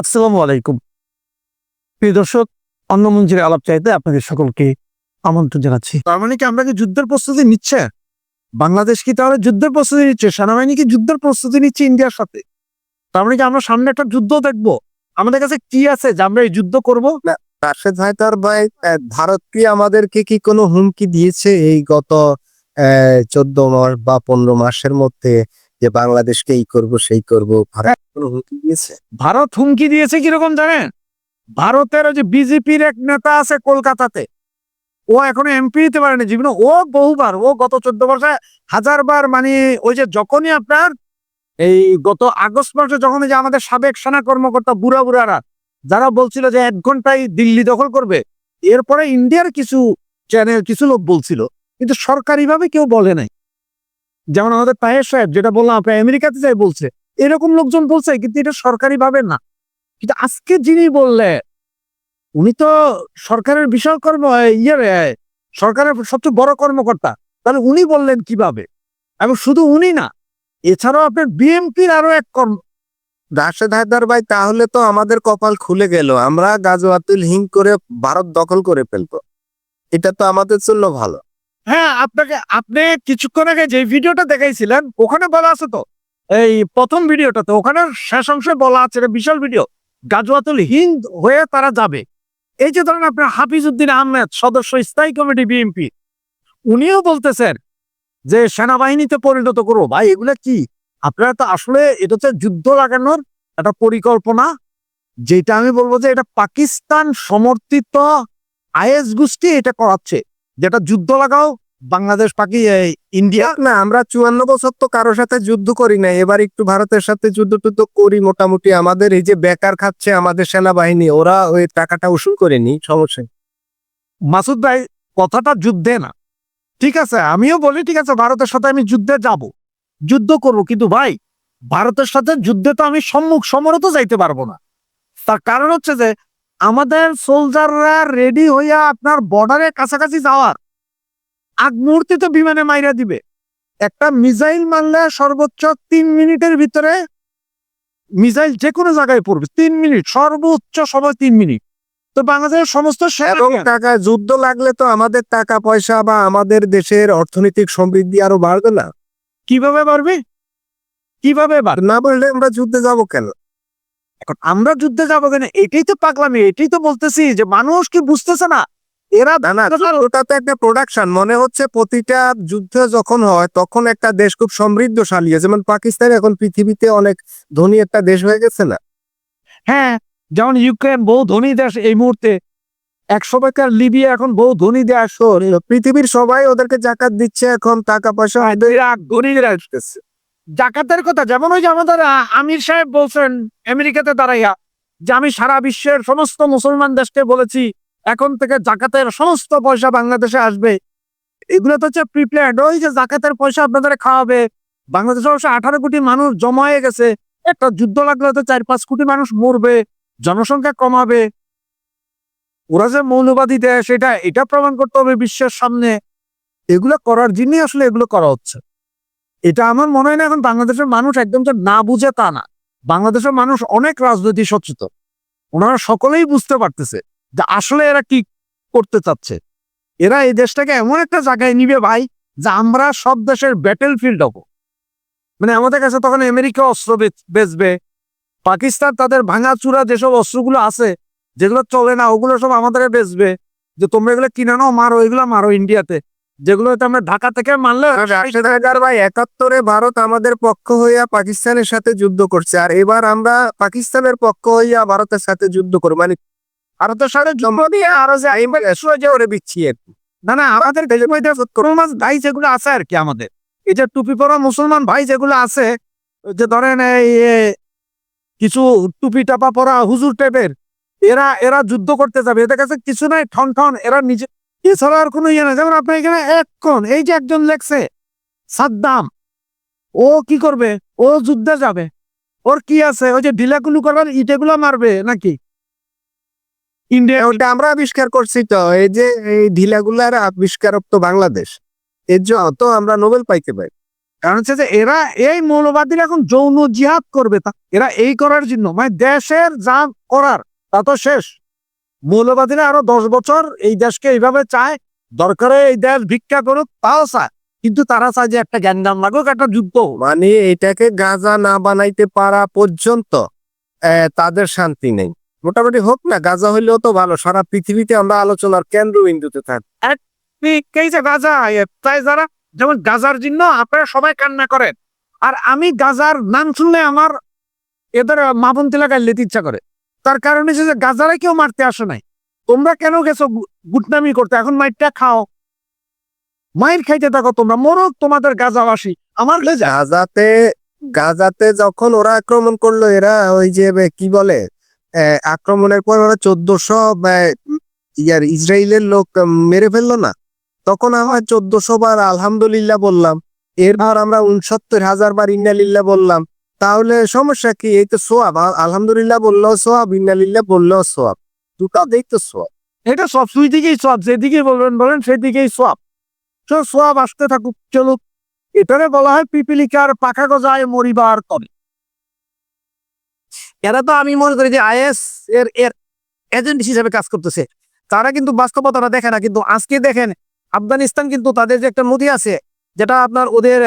আসসালামু আলাইকুম। প্রিয় দর্শক, অন্য মঞ্জিরে আলাপ চাইতে আপনাদের সকলকে আমন্ত্রণ জানাচ্ছি। তার মানে কি আমরা কি যুদ্ধের প্রস্তুতি নিচ্ছে? বাংলাদেশ কি তাহলে যুদ্ধের প্রস্তুতি নিচ্ছে? সেনাবাহিনী কি যুদ্ধের প্রস্তুতি নিচ্ছে ইন্ডিয়ার সাথে? তার মানে কি আমরা সামনে একটা যুদ্ধ দেখব? আমাদের কাছে কি আছে যে আমরা এই যুদ্ধ করব? রাশেদ হায়দার ভাই ভারত কি আমাদেরকে কি কোনো হুমকি দিয়েছে এই গত চোদ্দ মাস বা পনেরো মাসের মধ্যে? যে বাংলাদেশকে এই করব, সেই করব। ভারত কোনো হুমকি দিয়েছে? ভারত হুমকি দিয়েছে কীরকম জানেন? ভারতের যে বিজেপির এক নেতা আছে কলকাতাতে, ও এখনও এমপি হতে পারেনি জীবনে। ও বহুবার, ও গত চোদ্দ বছরে হাজারবার মানে ওই যে যখনই আপনার এই গত আগস্ট মাসে যখন যে আমাদের সাবেক সেনা কর্মকর্তা বুড়া বুড়ারা, যারা বলছিল যে এক ঘন্টায় দিল্লি দখল করবে, এরপরে ইন্ডিয়ার কিছু চ্যানেল কিছু লোক বলছিল, কিন্তু সরকারিভাবে কেউ বলে নাই। যেমন আমাদের তাহের সাহেব, যেটা বললাম, আপনি আমেরিকাতে যাই বলছে, এরকম লোকজন বলছে, কিন্তু এটা সরকারি ভাবে না। কিন্তু আজকে যিনি বললে, উনি তো সরকারের বিশাল কর্ম ইয়ে সরকারের সবচেয়ে বড় কর্মকর্তা। তাহলে উনি বললেন কীভাবে? এবং শুধু উনি না, এছাড়াও আপনার বিএমপির আরও এক কর্ম রাশেদ হায়দার ভাই, তাহলে তো আমাদের কপাল খুলে গেল। আমরা গাজওয়াতুল হিং করে ভারত দখল করে ফেলব। এটা তো আমাদের জন্য ভালো। হ্যাঁ আপনাকে, আপনি কিছুক্ষণ আগে যে ভিডিওটা দেখাইছিলেন, ওখানে বলা আছে তো, এই প্রথম ভিডিওটাতে ওখানে শেষ অংশে বলা আছে বিশাল ভিডিও, গাজওয়াতুল হিন্দ হয়ে তারা যাবে। এই যে ধরেন আপনার হাফিজ উদ্দিন আহমেদ, সদস্য স্থায়ী কমিটি বিএনপি, উনিও বলতেছেন যে সেনাবাহিনীতে পরিণত করব। ভাই, এগুলা কি? আপনারা তো আসলে, এটা হচ্ছে যুদ্ধ লাগানোর একটা পরিকল্পনা, যেটা আমি বলব যে এটা পাকিস্তান সমর্থিত আইএস গোষ্ঠী এটা করাচ্ছে। যেটা যুদ্ধ লাগাও বাংলাদেশ পাকি ইন্ডিয়া। না আমরা চুয়ান্ন বছর তো কারোর সাথে যুদ্ধ করি না এবার একটু ভারতের সাথে যুদ্ধ টুদ্ধ করি মোটামুটি। আমাদের এই যে বেকার খাচ্ছে আমাদের সেনাবাহিনী ওরা ওই টাকাটা উসুল করে নি সমস্যা মাসুদ ভাই কথাটা যুদ্ধে না। ঠিক আছে আমিও বলি ঠিক আছে ভারতের সাথে আমি যুদ্ধে যাব। যুদ্ধ করব কিন্তু ভাই ভারতের সাথে যুদ্ধে তো আমি সম্মুখ সমরে তো যাইতে পারব না। তার কারণ হচ্ছে যে আমাদের সোলজাররা রেডি হইয়া আপনার বর্ডারের কাছাকাছি যাওয়ার। আগ মুহূর্তে তো বিমানে মাইরা দিবে। একটা মিসাইল মারলে সর্বোচ্চ তিন মিনিটের ভিতরে মিসাইল যে কোনো জায়গায় পড়বে তিন মিনিট সর্বোচ্চ সময় তিন মিনিট। তো বাংলাদেশের সমস্ত টাকা যুদ্ধ লাগলে তো আমাদের টাকা পয়সা বা আমাদের দেশের অর্থনৈতিক সমৃদ্ধি আরও বাড়বে না। কীভাবে বাড়বে? কীভাবে না বললে আমরা যুদ্ধে যাব কেন? এখন আমরা যুদ্ধে যাব কেন? এটাই তো পাগলামি এটাই তো বলতেছি যে মানুষ কি বুঝতেছে না? এরা না ওটা তো একটা প্রোডাকশন মনে হচ্ছে প্রতিটা যুদ্ধ যখন হয় তখন একটা দেশ খুব সমৃদ্ধশালী যেমন পাকিস্তান এখন পৃথিবীতে অনেক ধনী একটা দেশ হয়ে গেছে না? হ্যাঁ যেমন ইউক্রেন বহু ধনী দেশ এই মুহূর্তে। এক সময়কার লিবিয়া এখন বহু ধনী দেশ। পৃথিবীর সবাই ওদেরকে জাকাত দিচ্ছে এখন টাকা পয়সা ধনী দেশ। জাকাতের কথা, যেমন ওই যে আমাদের আমির সাহেব বলছেন, আমেরিকাতে দাঁড়াইয়া, যে আমি সারা বিশ্বের সমস্ত মুসলমান দেশকে বলেছি, এখন থেকে জাকাতের সমস্ত পয়সা বাংলাদেশে আসবে। এগুলো তো হচ্ছে প্রিপ্লেড ওই যে জাকাতের পয়সা আপনাদের খাওয়াবে। বাংলাদেশে অবশ্য আঠারো কোটি মানুষ জমা হয়ে গেছে, একটা যুদ্ধ লাগলে তো চার পাঁচ কোটি মানুষ মরবে, জনসংখ্যা কমাবে। ওরা যে মৌলবাদী দেশ, এটা এটা প্রমাণ করতে হবে বিশ্বের সামনে। এগুলো করার জন্যই আসলে এগুলো করা হচ্ছে। এটা আমার মনে হয় না এখন বাংলাদেশের মানুষ একদম যে না বুঝে তা না। বাংলাদেশের মানুষ অনেক রাজনৈতিক সচেতন। ওনারা সকলেই বুঝতে পারতেছে যে আসলে এরা কি করতে চাচ্ছে। এরা এই দেশটাকে এমন একটা জায়গায় নিবে ভাই যে আমরা সব দেশের ব্যাটেল ফিল্ড হব। মানে আমাদের কাছে তখন আমেরিকা অস্ত্র বেচ- বেচবে, পাকিস্তান তাদের ভাঙা চূড়া যেসব অস্ত্রগুলো আছে, যেগুলো চলে না, ওগুলো সব আমাদের বেচবে। যে তোমরা এগুলো কিনে নাও, মারো, এগুলো মারো ইন্ডিয়াতে যেগুলো হয়তো আমরা ঢাকা থেকে রাশেদ হায়দার ভাই একাত্তরে ভারত আমাদের পক্ষ হইয়া পাকিস্তানের সাথে যুদ্ধ করছে, আর এবার আমরা পাকিস্তানের পক্ষ হইয়া ভারতের সাথে যুদ্ধ করব। মানে এরা। এরা যুদ্ধ করতে যাবে, এদের কাছে কিছু নাই ঠন ঠন এরা নিজে এছাড়া আর কোনো ইয়ে না যেমন আপনার এখানে এখন এই যে একজন লেখছে সাদ্দাম ও কি করবে? ও যুদ্ধে যাবে। ওর কি আছে? ওই যে ঢিলাগুলো করার ইটেগুলো মারবে নাকি? ইন্ডিয়া ওটা আমরা আবিষ্কার করছি তো। এই যে এই ঢিলাগুলার আবিষ্কারক তো বাংলাদেশ। এর জন্য তো আমরা নোবেল পাইতে পারি। কারণ হচ্ছে যে এরা এই মৌলবাদীরা এখন যৌন জিহাদ করবে তা এরা এই করার জন্য। মানে দেশের যা করার তা তো শেষ। মৌলবাদীরা আরও দশ বছর এই দেশকে এইভাবে চায় দরকারে এই দেশ ভিক্ষা করুক তাও চায়। কিন্তু তারা চায় যে একটা জ্ঞান লাগুক একটা যুদ্ধ মানে এটাকে গাজা না বানাইতে পারা পর্যন্ত তাদের শান্তি নেই। মোটামুটি হোক না গাজা হইলেও তো ভালো। সারা পৃথিবীতে আমরা আলোচনার কেন্দ্রবিন্দুতে থাকি। গাজা? তাই যারা যেমন গাজার জন্য আপনারা সবাই কান্না করেন। আর আমি গাজার নাম শুনলে আমার এদের মাপন তিলা গাইলে ইচ্ছা করে। তার কারণ হচ্ছে যে গাজারে কেউ মারতে আসে নাই। তোমরা কেন গেছো গুটনামি করতে? এখন মাইরটা খাও। মাইর খাইতে থাকো তোমরা, মরুক তোমাদের গাজাবাসী। আমার গাজাতে গাজাতে যখন ওরা আক্রমণ করল, এরা ওই যে কি বলে? আক্রমণের পর ওরা চোদ্দশো ইয়ার ইসরায়েলের লোক মেরে ফেলল না। তখন আমার চোদ্দশো বার আলহামদুলিল্লাহ বললাম। এরপর আমরা উনসত্তর হাজার বার ইন্নালিল্লাহ বললাম। তাহলে সমস্যা কি? এই তো সোয়াব আলহামদুলিল্লাহ বললেও সোয়াব ইন্নালিল্লাহ বললেও সোয়াব। দুটো দেখতো সোয়াব। এটা সব দুই দিকেই সব যেদিকে বলবেন বলেন সেদিকেই সব তো সব আসতে থাকুক, চলুক। এটারে বলা হয় পিপিলিকার পাখা গজায় মরিবার তবে এরা তো আমি মনে করি যে আইএস এর এর এজেন্ট হিসেবে কাজ করতেছে। তারা কিন্তু বাস্তবতাটা দেখে না, কিন্তু আজকে দেখেন আফগানিস্তান কিন্তু তাদের যে একটা নদী আছে যেটা আপনার ওদের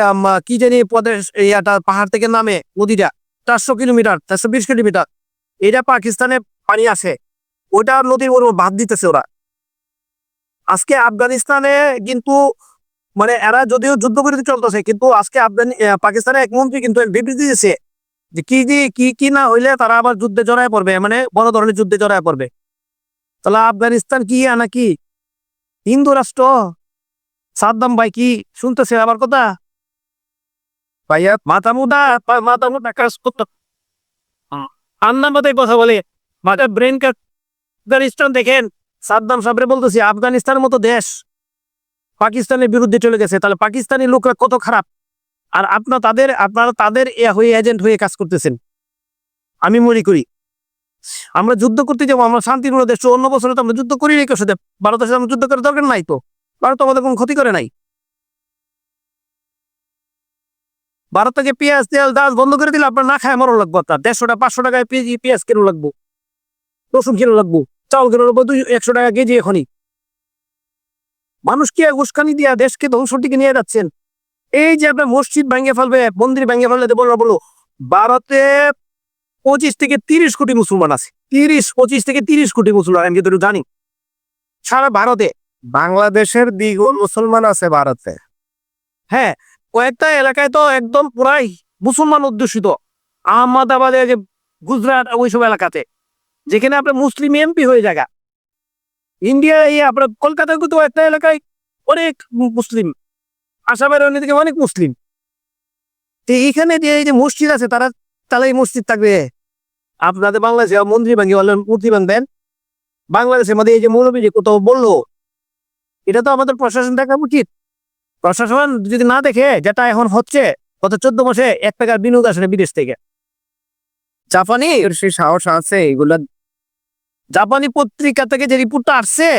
কি জানি প্রদেশ ইয়াটা, পাহাড় থেকে নামে নদীটা, চারশো কিলোমিটার, চারশো বিশ কিলোমিটার। এটা পাকিস্তানে পানি আসে ওইটা নদীর ওর বাদ দিতেছে ওরা। আজকে আফগানিস্তানে কিন্তু মানে এরা যদিও যুদ্ধ বিরতি চলতেছে, কিন্তু আজকে আফগানি পাকিস্তানে এক মন্ত্রী কিন্তু বিবৃতি দিয়েছে যে কি কি কি না হইলে তারা আবার যুদ্ধে জড়ায় পড়বে মানে বড় ধরনের যুদ্ধে জড়ায় পড়বে। তাহলে আফগানিস্তান কি আনা কি? হিন্দু রাষ্ট্র? সাদ্দাম ভাই কি শুনতেছে আবার কথা? ভাইয়া মাথা মুদা মাথা মুদা কাজ করতে। আন্না মাথায় কথা বলে। মাথা ব্রেন কাজ আফগানিস্তান দেখেন। সাদ্দাম সাবরে বলতেছি আফগানিস্তানের মতো দেশ পাকিস্তানের বিরুদ্ধে চলে গেছে তাহলে পাকিস্তানি লোকরা কত খারাপ? আর আপনার তাদের আপনারা তাদের এ হয়ে এজেন্ট হয়ে কাজ করতেছেন। আমি মনে করি আমরা যুদ্ধ করতে যাব আমরা শান্তিপূর্ণ দেশ অন্য বছরে তো আমরা যুদ্ধ করি রেখে সাথে? ভারতের সাথে আমরা যুদ্ধ করার দরকার নাই তো। ভারত আমাদের কোনো ক্ষতি করে নাই। ভারত থেকে পেঁয়াজ, তেল, ডাল বন্ধ করে দিলে আপনার না খায় মরো লাগবো আপনার। দেড়শো টাকা, পাঁচশো টাকায় পেঁয়াজ পেঁয়াজ কিলো লাগবো। রসুন কিলো লাগবো। চাউল কিলো লাগবো দুই, একশো টাকা কেজি এখনই। মানুষ কি উস্কানি দিয়া দেশকে ধ্বংসর দিকে নিয়ে যাচ্ছেন? এই যে আপনার মসজিদ ভেঙে ফেলবে, মন্দির ভেঙে ফেলবে বলব বলো ভারতে পঁচিশ থেকে তিরিশ কোটি মুসলমান আছে। তিরিশ, পঁচিশ থেকে তিরিশ কোটি মুসলমান, আমি যেহেতু জানি। সারা ভারতে বাংলাদেশের দ্বিগুণ মুসলমান আছে ভারতে। হ্যাঁ কয়েকটা এলাকায় তো একদম পুরাই মুসলমান অধ্যুষিত। আহমদাবাদে যে গুজরাট ওইসব এলাকাতে। যেখানে আপনার মুসলিম এমপি হয়ে জায়গা। ইন্ডিয়া এই আপনার কলকাতায় কিন্তু একটা এলাকায় অনেক মুসলিম। আসামের অন্যদিকে অনেক মুসলিম। তো এইখানে যে এই যে মসজিদ আছে, তারা, তাহলে এই মসজিদ থাকবে। আপনাদের বাংলাদেশে মন্দির বললেন মূর্তি ভাঙবেন। বাংলাদেশের মধ্যে এই যে মৌলবী যে কোথাও বলল এটা তো আমাদের প্রশাসন দেখা উচিত। প্রশাসন যদি না দেখে, যেটা এখন হচ্ছে, গত চোদ্দ মাসে এক টাকার বিনিয়োগ আসে বিদেশ থেকে। জাপানি সেই সাহস আছে, এগুলা জাপানি পত্রিকা থেকে যে রিপোর্টটা আসছে,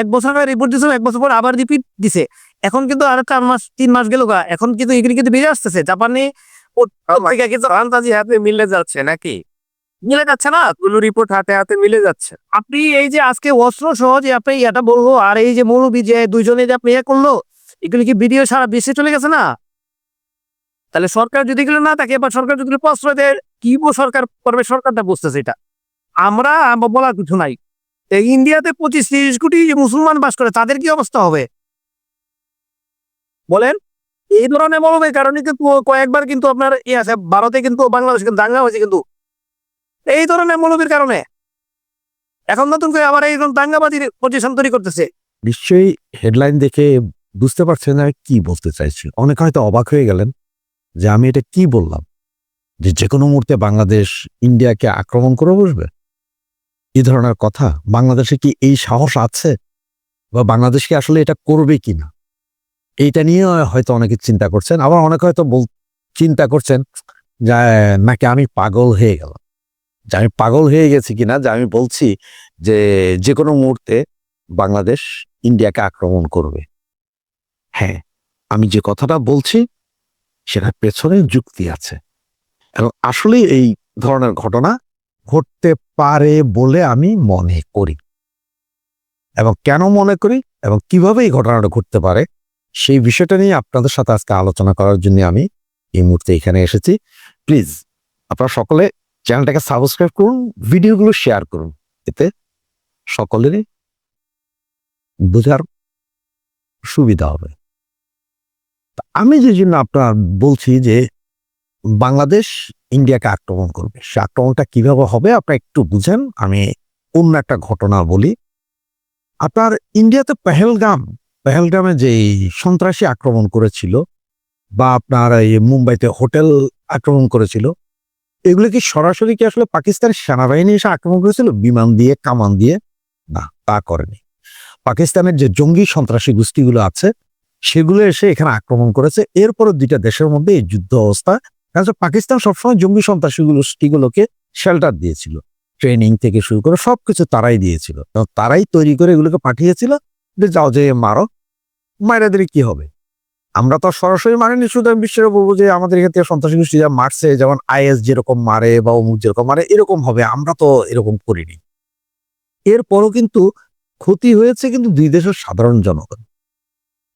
এক বছর আগে রিপোর্ট দিয়েছে এক বছর পর আবার রিপিট দিছে। এখন কিন্তু আর চার মাস, তিন মাস গেল এখন কিন্তু এগুলি কিন্তু বেড়ে আসতেছে। জাপানি পত্রিকা কিন্তু মিলে যাচ্ছে নাকি? মিলে যাচ্ছে না? গুলো রিপোর্ট হাতে হাতে মিলে যাচ্ছে। আপনি এই যে আজকে অস্ত্র সহ যে আপনি এটা বলব আর এই যে মৌলবী যে দুইজনে যে আপনি ইয়ে করল, এগুলি কি ভিডিও সারা বিশ্বে চলে গেছে না? তাহলে সরকার যদি এগুলো না থাকে বা সরকার যদি প্রশ্রয় দেয়, কি সরকার করবে? সরকারটা বুঝতেছে এটা। আমরা বলার কিছু নাই। ইন্ডিয়াতে পঁচিশ তিরিশ কোটি মুসলমান বাস করে, তাদের কি অবস্থা হবে? বলেন। এই ধরনের মৌলবের কারণে কিন্তু কয়েকবার কিন্তু আপনার ইয়ে আছে, ভারতে কিন্তু, বাংলাদেশে কিন্তু দাঙ্গা হয়েছে কিন্তু এই ধরনের মৌলবীর কারণে। এখন নতুন করে আবার এই দাঙ্গাবাদীর পজিশন তৈরি করতেছে। নিশ্চয়ই হেডলাইন দেখে বুঝতে পারছেন না আমি কি বলতে চাইছি অনেক হয়তো অবাক হয়ে গেলেন যে আমি এটা কি বললাম? যে যে কোনো মুহূর্তে বাংলাদেশ ইন্ডিয়াকে আক্রমণ করে বসবে? এই ধরনের কথা? বাংলাদেশে কি এই সাহস আছে? বা বাংলাদেশ কি আসলে এটা করবে কিনা? এইটা নিয়ে হয়তো অনেকে চিন্তা করছেন। আবার অনেকে হয়তো চিন্তা করছেন যে নাকি আমি পাগল হয়ে গেলাম? যে আমি পাগল হয়ে গেছি কিনা, যে আমি বলছি যে যে কোনো মুহূর্তে বাংলাদেশ ইন্ডিয়াকে আক্রমণ করবে। হ্যাঁ আমি যে কথাটা বলছি সেটার পেছনে যুক্তি আছে। এবং আসলে এই ধরনের ঘটনা ঘটতে পারে বলে আমি মনে করি। এবং কেন মনে করি এবং কীভাবে এই ঘটনাটা ঘটতে পারে সেই বিষয়টা নিয়ে আপনাদের সাথে আজকে আলোচনা করার জন্য আমি এই মুহূর্তে এখানে এসেছি। প্লিজ, আপনারা সকলে চ্যানেলটাকে সাবস্ক্রাইব করুন, ভিডিওগুলো শেয়ার করুন। এতে সকলেরই বোঝার সুবিধা হবে। আমি যে জন্য আপনার বলছি যে বাংলাদেশ ইন্ডিয়াকে আক্রমণ করবে, সে আক্রমণটা কীভাবে হবে আপনারা একটু বুঝেন, আমি অন্য একটা ঘটনা বলি। আপনার ইন্ডিয়াতে পেহেলগাম, পেহেলগামে যে সন্ত্রাসী আক্রমণ করেছিল বা আপনার এই মুম্বাইতে হোটেল আক্রমণ করেছিল এগুলো কি সরাসরি কি আসলে পাকিস্তানের সেনাবাহিনী এসে আক্রমণ করেছিল? বিমান দিয়ে, কামান দিয়ে? না, তা করেনি। পাকিস্তানের যে জঙ্গি সন্ত্রাসী গোষ্ঠীগুলো আছে, সেগুলো এসে এখানে আক্রমণ করেছে। এরপরও দুইটা দেশের মধ্যে এই যুদ্ধ অবস্থা। কারণ পাকিস্তান সবসময় জঙ্গি সন্ত্রাসী গোষ্ঠীগুলোকে শেল্টার দিয়েছিল। ট্রেনিং থেকে শুরু করে সবকিছু তারাই দিয়েছিল। তারাই তৈরি করে এগুলোকে পাঠিয়েছিল যে, যাও যে মারো। মায়েরা দিলে কি হবে? আমরা তো সরাসরি মারিনি শুধু আমি বিশ্বের বলব যে আমাদের এখান থেকে সন্ত্রাসী গোষ্ঠী যা মারছে, যেমন আইএস যেরকম মারে বা অমুক যেরকম মারে, এরকম হবে, আমরা তো এরকম করিনি। এরপরও কিন্তু ক্ষতি হয়েছে কিন্তু দুই দেশের সাধারণ জনগণ।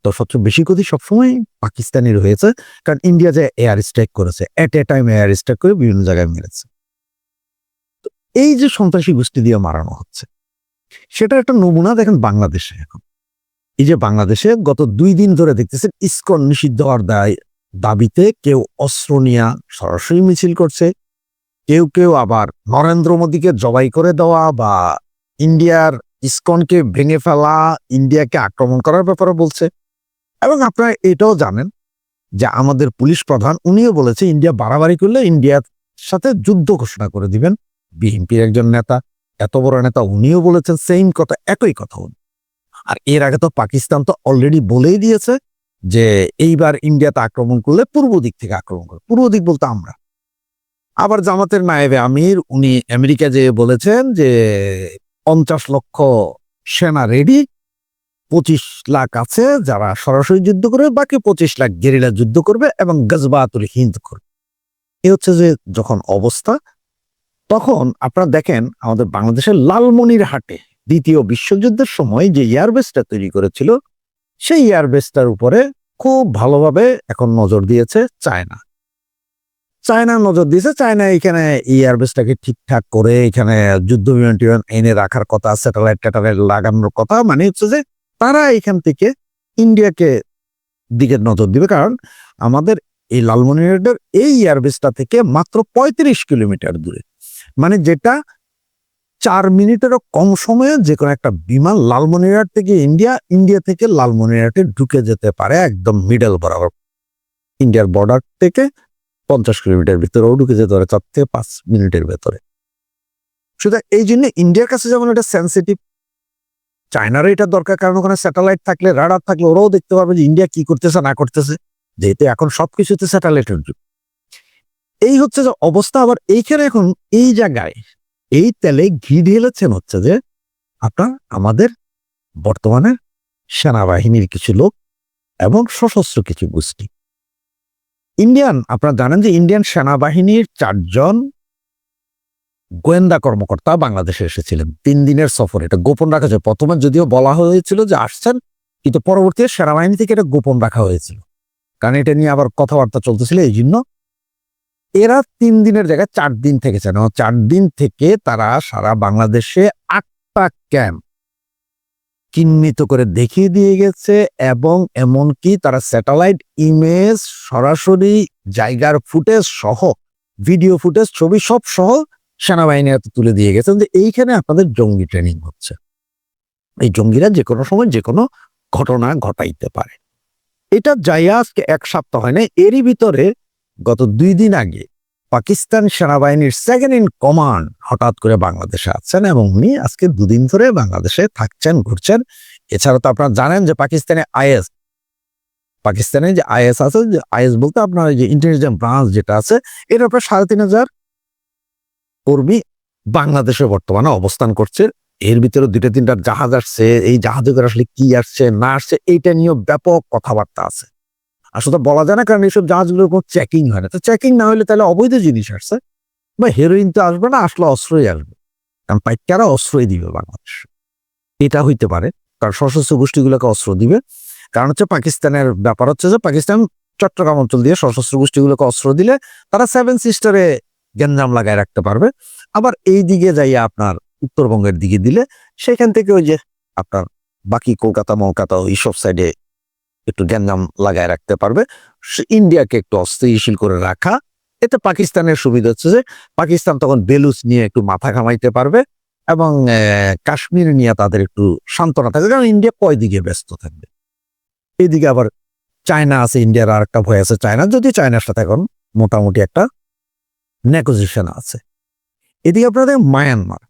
তো সবচেয়ে বেশি ক্ষতি সবসময় পাকিস্তানের হয়েছে, কারণ ইন্ডিয়া যে এয়ার স্ট্রাইক করেছে at a time air strike করে বিভিন্ন জায়গায় মেরেছে। এই যে সন্ত্রাসী গোষ্ঠী দিয়ে মারানো হচ্ছে সেটা একটা নমুনা দেখেন বাংলাদেশে এখন। এই যে বাংলাদেশে গত দুই দিন ধরে দেখতেছেন ইস্কন নিষিদ্ধ হওয়ার দায়, দাবিতে কেউ অস্ত্র নিয়ে সরাসরি মিছিল করছে। কেউ কেউ আবার নরেন্দ্র মোদীকে জবাই করে দেওয়া বা ইন্ডিয়ার ইস্কনকে ভেঙে ফেলা, ইন্ডিয়াকে আক্রমণ করার ব্যাপারে বলছে। এবং আপনারা এটাও জানেন যে আমাদের পুলিশ প্রধান উনিও বলেছে, ইন্ডিয়া বাড়াবাড়ি করলে ইন্ডিয়ার সাথে যুদ্ধ ঘোষণা করে দিবেন। বিএনপির একজন নেতা, এত বড় নেতা, উনিও বলেছেন সেম কথা, একই কথা। আর এর আগে তো পাকিস্তান তো অলরেডি বলেই দিয়েছে যে এইবার ইন্ডিয়াতে আক্রমণ করলে পূর্ব দিক থেকে আক্রমণ করবে। পূর্ব দিক বলতে আমরা। আবার জামাতের নায়েবে আমির, উনি আমেরিকা যে বলেছেন যে পঞ্চাশ লক্ষ সেনা রেডি পঁচিশ লাখ আছে যারা সরাসরি যুদ্ধ করবে, বাকি পঁচিশ লাখ গেরিলা যুদ্ধ করবে এবং গজবাতুল হিন্দ করবে। এ হচ্ছে যে যখন অবস্থা, তখন আপনারা দেখেন আমাদের বাংলাদেশের লালমনির হাটে দ্বিতীয় বিশ্বযুদ্ধের সময় যে এয়ারবেসটা তৈরি করেছিল, সেই এয়ারবেসটার উপরে খুব ভালোভাবে এখন নজর দিয়েছে চায়না। চায়না নজর দিয়েছে, চায়না এখানে এয়ারবেসটাকে ঠিকঠাক করে এখানে যুদ্ধ বিমান টিমান এনে রাখার কথা, স্যাটেলাইট ট্যাটেলাইট লাগানোর কথা মানে হচ্ছে যে তারা এখান থেকে ইন্ডিয়াকে দিকে নজর দিবে। কারণ আমাদের এই লালমনিরহাটের এই এয়ারবেসটা থেকে মাত্র পঁয়ত্রিশ কিলোমিটার দূরে। মানে যেটা চার মিনিটেরও কম সময়ে যে কোনো একটা বিমান লালমনিরহাট থেকে ইন্ডিয়া ইন্ডিয়া থেকে লালমনিরহাটে ঢুকে যেতে পারে একদম মিডল বরাবর। ইন্ডিয়ার বর্ডার থেকে পঞ্চাশ কিলোমিটার ভিতরেও ঢুকে যেতে পারে, চার থেকে পাঁচ মিনিটের ভেতরে। সুতরাং এই জন্য ইন্ডিয়ার কাছে যেমন এটা সেন্সিটিভ চায়নারও এটা দরকার, কারণ ওখানে স্যাটেলাইট থাকলে রাডার থাকলে, ওরাও দেখতে পারবে যে ইন্ডিয়া কি করতেছে, না করতেছে। যেহেতু এখন সব সবকিছুতে স্যাটেলাইটের যুগ। এই হচ্ছে যে অবস্থা, আবার এইখানে এখন এই জায়গায় এই তেলে ঘি ঢেলেছেন হচ্ছে যে আপনার আমাদের বর্তমানে সেনাবাহিনীর কিছু লোক এবং সশস্ত্র কিছু গোষ্ঠী। ইন্ডিয়ান, আপনারা জানেন যে ইন্ডিয়ান সেনাবাহিনীর চারজন গোয়েন্দা কর্মকর্তা বাংলাদেশে এসেছিলেন। তিন দিনের সফর, এটা গোপন রাখা যায় প্রথমে যদিও বলা হয়েছিল যে আসছেন, কিন্তু পরবর্তীতে সেনাবাহিনী থেকে এটা গোপন রাখা হয়েছিল। কারণ এটা নিয়ে আবার কথাবার্তা চলতেছিল, এই জন্য এরা তিন দিনের জায়গায় চার দিন থেকেছেন চার দিন থেকে তারা সারা বাংলাদেশে আটটা ক্যাম্প চিহ্নিত করে দেখিয়ে দিয়ে গেছে এবং এমনকি তারা স্যাটেলাইট ইমেজ, সরাসরি জায়গার ফুটেজ সহ, ভিডিও ফুটেজ, ছবি সব সহ সেনাবাহিনী হাতে তুলে দিয়ে গেছেন যে এইখানে আপনাদের জঙ্গি ট্রেনিং হচ্ছে। এই জঙ্গিরা যে কোনো সময় যে কোনো ঘটনা ঘটাইতে পারে। এটা যাইয়া আজকে এক সপ্তাহ হয় না এরই ভিতরে গত দুই দিন আগে পাকিস্তান সেনাবাহিনীর সেকেন্ড ইন কমান্ড হঠাৎ করে বাংলাদেশে আছেন এবং উনি আজকে দুদিন ধরে বাংলাদেশে থাকছেন, ঘুরছেন। এছাড়া তো আপনারা জানেন যে পাকিস্তানে আইএস, পাকিস্তানে যে আইএস আছে আইএস বলতে আপনার যে ইন্টেলিজেন্স ব্রাঞ্চ যেটা আছে, এর প্রায় সাড়ে তিন হাজার কর্মী বাংলাদেশে বর্তমানে অবস্থান করছে। এর ভিতরে দুইটা তিনটা জাহাজ আসছে, এই জাহাজে করে আসলে কি আসছে, না আসছে, এইটা নিয়েও ব্যাপক কথাবার্তা আছে। আসলে বলা যায় না, কারণ এইসব জাহাজগুলোর কোনো চেকিং হয় না। তো চেকিং না হলে তাহলে অবৈধ জিনিস আসছে। বা হেরোইন তো আসবে না, আসলে অস্ত্রই আসবে। কারণ পাইকারা অস্ত্রই দিবে বাংলাদেশ। এটা হইতে পারে, কারণ সশস্ত্র গোষ্ঠীগুলোকে অস্ত্র দিবে। কারণ হচ্ছে পাকিস্তানের ব্যাপার হচ্ছে যে, পাকিস্তান চট্টগ্রাম অঞ্চল দিয়ে সশস্ত্র গোষ্ঠীগুলোকে অস্ত্র দিলে তারা সেভেন সিস্টারে গ্যাঞ্জাম লাগায় রাখতে পারবে। আবার এই দিকে যাইয়া আপনার উত্তরবঙ্গের দিকে দিলে, সেখান থেকে ওই যে আপনার বাকি কলকাতা, মলকাতা এইসব সাইডে একটু গ্যাঞ্জাম লাগায় রাখতে পারবে। ইন্ডিয়াকে একটু অস্থিতিশীল করে রাখা। এতে পাকিস্তানের সুবিধা হচ্ছে যে, পাকিস্তান তখন বেলুচ নিয়ে একটু মাথা ঘামাইতে পারবে এবং কাশ্মীর নিয়ে তাদের একটু সান্ত্বনা থাকবে। কারণ ইন্ডিয়া কয় দিকে ব্যস্ত থাকবে? এদিকে আবার চায়না আছে, ইন্ডিয়ার আর একটা ভয় আছে চায়না। যদি চায়নার সাথে এখন মোটামুটি একটা নেগোজিয়েশন আছে। এদিকে আপনাদের মায়ানমার।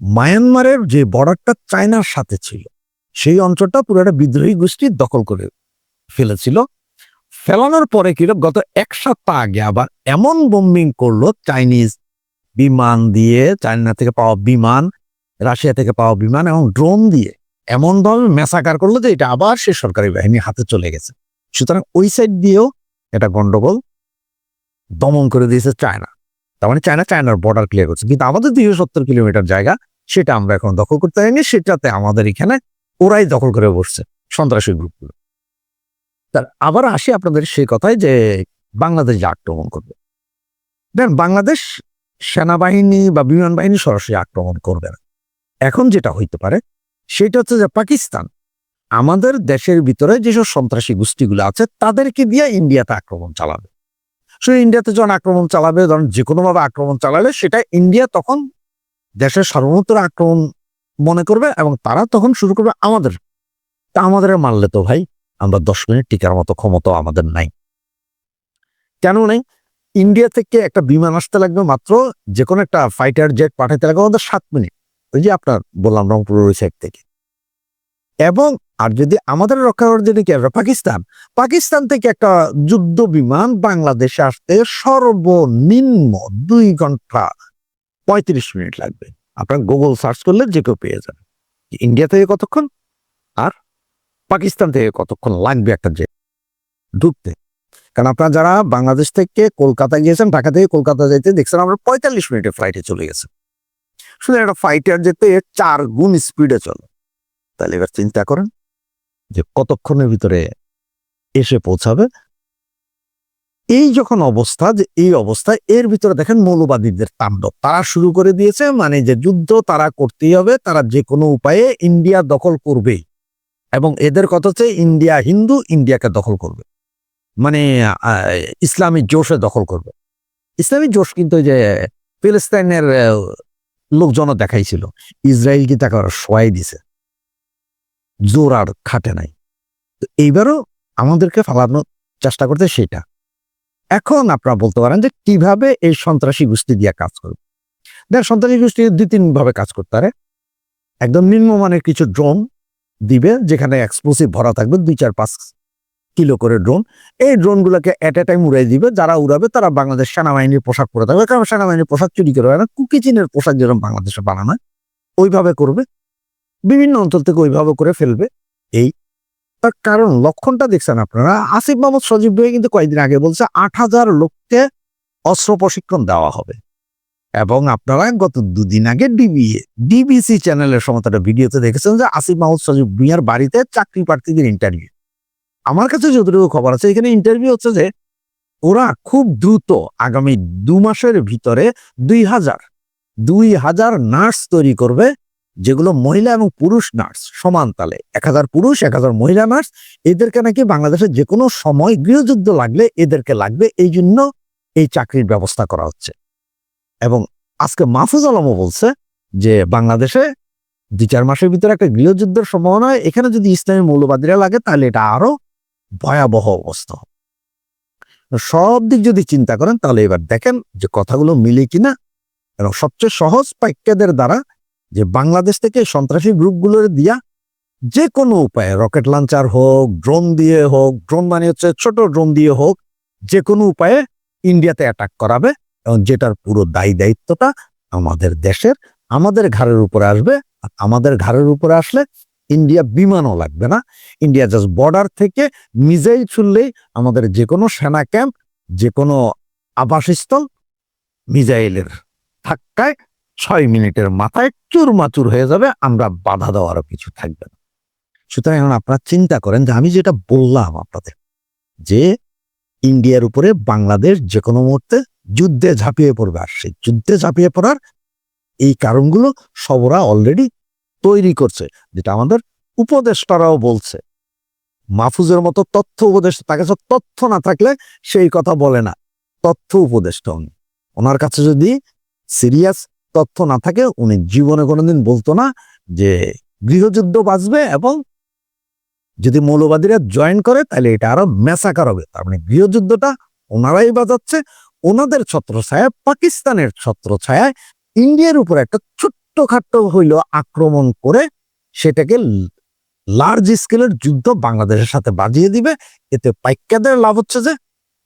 মায়ানমারের যে বর্ডারটা চায়নার সাথে ছিল, সেই অঞ্চলটা পুরো একটা বিদ্রোহী গোষ্ঠী দখল করে ফেলেছিল। ফেলানোর পরে কীরকম গত এক সপ্তাহ আগে আবার এমন বোম্বিং করল চাইনিজ বিমান দিয়ে চায়না থেকে পাওয়া বিমান রাশিয়া থেকে পাওয়া বিমান এবং ড্রোন দিয়ে। এমন ভাবে মেসাকার করল যে এটা আবার সে সরকারি বাহিনী হাতে চলে গেছে। সুতরাং ওই সাইড দিয়েও এটা গন্ডগোল দমন করে দিয়েছে চায়না তার মানে চায়না চায়নার বর্ডার ক্লিয়ার করছে। কিন্তু আমাদের দুইশো সত্তর কিলোমিটার জায়গা, সেটা আমরা এখন দখল করতে পারিনি। সেটাতে আমাদের এখানে ওরাই দখল করে বসছে সন্ত্রাসী গ্রুপগুলো। তার আবার আসি আপনাদের সেই কথায় যে বাংলাদেশ আক্রমণ করবে। দেখেন বাংলাদেশ সেনাবাহিনী বা বিমান বাহিনী সরাসরি আক্রমণ করবে না। এখন যেটা হইতে পারে, সেটা হচ্ছে যে পাকিস্তান আমাদের দেশের ভিতরে যেসব সন্ত্রাসী গোষ্ঠীগুলো আছে, তাদেরকে দিয়ে ইন্ডিয়াতে আক্রমণ চালাবে। সো, ইন্ডিয়াতে যখন আক্রমণ চালাবে, ধরুন যে কোনোভাবে আক্রমণ চালালে সেটা ইন্ডিয়া তখন দেশের সর্বত্র আক্রমণ মনে করবে এবং তারা তখন শুরু করবে আমাদের। তা আমাদের মারলে তো ভাই আমরা দশ মিনিট টিকার মতো ক্ষমতা আমাদের নাই। কেন নেই? ইন্ডিয়া থেকে একটা বিমান আসতে লাগবে মাত্র যে কোনো একটা ফাইটার জেট পাঠাতে লাগবে আমাদের সাত মিনিট। ওই যে আপনার বললাম রংপুর ওই সাইড থেকে। এবং আর যদি আমাদের রক্ষা করার জন্য কি আসবে পাকিস্তান? পাকিস্তান থেকে একটা যুদ্ধ বিমান বাংলাদেশে আসতে সর্বনিম্ন দুই ঘণ্টা পঁয়ত্রিশ মিনিট লাগবে। আপনার গুগল সার্চ করলে যে কেউ পেয়ে যাবে। ইন্ডিয়া থেকে কতক্ষণ? আর পাকিস্তান থেকে কতক্ষণ লাগবে একটা জেট ঢুকতে কারণ আপনারা যারা বাংলাদেশ থেকে কলকাতা গিয়েছেন, ঢাকা থেকে কলকাতা যেতে দেখছেন আমরা পঁয়তাল্লিশ মিনিটে ফ্লাইটে চলে গেছে। শুধু একটা ফাইটার যেতে চার গুণ স্পিডে চলে। তাহলে এবার চিন্তা করেন যে কতক্ষণের ভিতরে এসে পৌঁছাবে। এই যখন অবস্থা, যে এই অবস্থায় এর ভিতরে দেখেন মৌলবাদীদের তাণ্ডব। তারা শুরু করে দিয়েছে মানে যে যুদ্ধ তারা করতেই হবে, তারা যে কোনো উপায়ে ইন্ডিয়া দখল করবেই। এবং এদের কথা হচ্ছে ইন্ডিয়া, হিন্দু ইন্ডিয়াকে দখল করবে। মানে ইসলামী জোশে দখল করবে। ইসলামী জোশ কিন্তু যে ফিলিস্তাইনের লোকজনও দেখাইছিল। ইসরায়েল কি তাকে সবাই দিছে। জোর আর খাটে নাই। তো এইবারও আমাদেরকে ফালানোর চেষ্টা করতে সেটা। এখন আপনারা বলতে পারেন যে কীভাবে এই সন্ত্রাসী গোষ্ঠী দিয়ে কাজ করবে। দেখ, সন্ত্রাসী গোষ্ঠী দুই তিন ভাবে কাজ করতে পারে। একদম নিম্নমানের কিছু ড্রোন দিবে যেখানে এক্সপ্লোসিভ ভরা থাকবে দুই চার পাঁচ কিলো করে ড্রোন এই ড্রোনগুলোকে এট এ টাইম উড়াই দিবে। যারা উড়াবে তারা বাংলাদেশ সেনাবাহিনীর পোশাক পরে থাকবে। কারণ সেনাবাহিনীর পোশাক চুরি করে হয় না। কুকি চীনের পোশাক যেরকম বাংলাদেশে বানানো হয়, ওইভাবে করবে। বিভিন্ন অঞ্চল থেকে ওইভাবে করে ফেলবে। এই তার কারণ লক্ষণটা দেখছেন আপনারা। আসিফ মোহাম্মদ সজীব ভাই কিন্তু কয়েকদিন আগে বলছে আট হাজার লোককে অস্ত্র প্রশিক্ষণ দেওয়া হবে। এবং আপনারা গত দুদিন আগে ডিবিএ ডিবিসি চ্যানেলের সময় একটা ভিডিওতে দেখেছেন যে আসিফ মাহমুদ সজীব ভুঁইয়ার বাড়িতে চাকরি প্রার্থীদের ইন্টারভিউ আমার কাছে যতটুকু খবর আছে, এখানে ইন্টারভিউ হচ্ছে যে ওরা খুব দ্রুত আগামী দু মাসের ভিতরে দুই হাজার দুই হাজার নার্স তৈরি করবে, যেগুলো মহিলা এবং পুরুষ নার্স সমান তালে। এক হাজার পুরুষ, এক হাজার মহিলা নার্স, এদেরকে নাকি বাংলাদেশে যে কোনো সময় গৃহযুদ্ধ লাগলে এদেরকে লাগবে। এই জন্য এই চাকরির ব্যবস্থা করা হচ্ছে। এবং আজকে মাহফুজ আলমও বলছে যে বাংলাদেশে দুই চার মাসের ভিতরে একটা গৃহযুদ্ধের সম্ভাবনা এখানে যদি ইসলামী মৌলবাদীরা লাগে, তাহলে এটা আরও ভয়াবহ অবস্থা সব দিক যদি চিন্তা করেন, তাহলে এবার দেখেন যে কথাগুলো মিলে কিনা। এবং সবচেয়ে সহজ পাইক্যদের দ্বারা যে বাংলাদেশ থেকে সন্ত্রাসী গ্রুপগুলোর দিয়া যে কোনো উপায়ে, রকেট লঞ্চার হোক ড্রোন দিয়ে হোক ড্রোন মানে হচ্ছে ছোট ড্রোন দিয়ে হোক, যে কোনো উপায়ে ইন্ডিয়াতে অ্যাটাক করাবে। এবং যেটার পুরো দায়ী দায়িত্বটা আমাদের দেশের, আমাদের ঘাড়ের উপরে আসবে আর আমাদের ঘাড়ের উপরে আসলে ইন্ডিয়া বিমানও লাগবে না। ইন্ডিয়া জাস্ট বর্ডার থেকে মিজাইল ছুড়লেই আমাদের যে কোনো সেনা ক্যাম্প যে কোনো আবাসস্থল মিজাইলের ধাক্কায় ছয় মিনিটের মাথায় চুরমাচুর হয়ে যাবে, আমরা বাধা দেওয়ারও কিছু থাকবে না। সুতরাং এখন আপনারা চিন্তা করেন যে আমি যেটা বললাম আপনাদের, যে ইন্ডিয়ার উপরে বাংলাদেশ যে কোনো মুহূর্তে যুদ্ধে ঝাঁপিয়ে পড়বে। আর সেই যুদ্ধে ঝাঁপিয়ে পড়ার এই কারণগুলো সবরা অলরেডি তৈরি করছে, যেটা আমাদের উপদেষ্টারাও বলছে। মাহফুজের মতো তথ্য উপদেষ্টা, তার কাছে তথ্য না থাকলে সেই কথা বলে না। তথ্য উপদেষ্টা উনি। ওনার কাছে যদি সিরিয়াস তথ্য না থাকে, উনি জীবনে কোনোদিন বলতো না যে গৃহযুদ্ধ বাঁচবে এবং যদি মৌলবাদীরা জয়েন করে, তাহলে এটা আরও মেসাকার হবে। তার মানে গৃহযুদ্ধটা ওনারাই বাজাচ্ছে ওনাদের ছত্রছায়া পাকিস্তানের ছত্রছায়ায় ইন্ডিয়ার উপর একটা ছোট্টখাট্ট হইল আক্রমণ করে সেটাকে লার্জ স্কেলের যুদ্ধ বাংলাদেশের সাথে বাজিয়ে দিবে। এতে পাইকাদের লাভ হচ্ছে যে,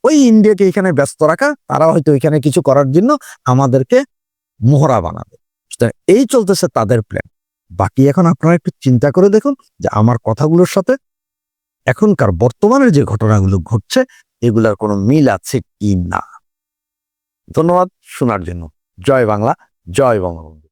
ওই ইন্ডিয়াকে এখানে ব্যস্ত রাখা, তারা হয়তো এখানে কিছু করার জন্য আমাদেরকে মোহরা বানাবে। এই চলতেছে তাদের প্ল্যান বাকি এখন আপনারা একটু চিন্তা করে দেখুন যে আমার কথাগুলোর সাথে এখনকার বর্তমানের যে ঘটনাগুলো ঘটছে, এগুলার কোনো মিল আছে কি না? ধন্যবাদ শোনার জন্য। জয় বাংলা জয় বঙ্গবন্ধু।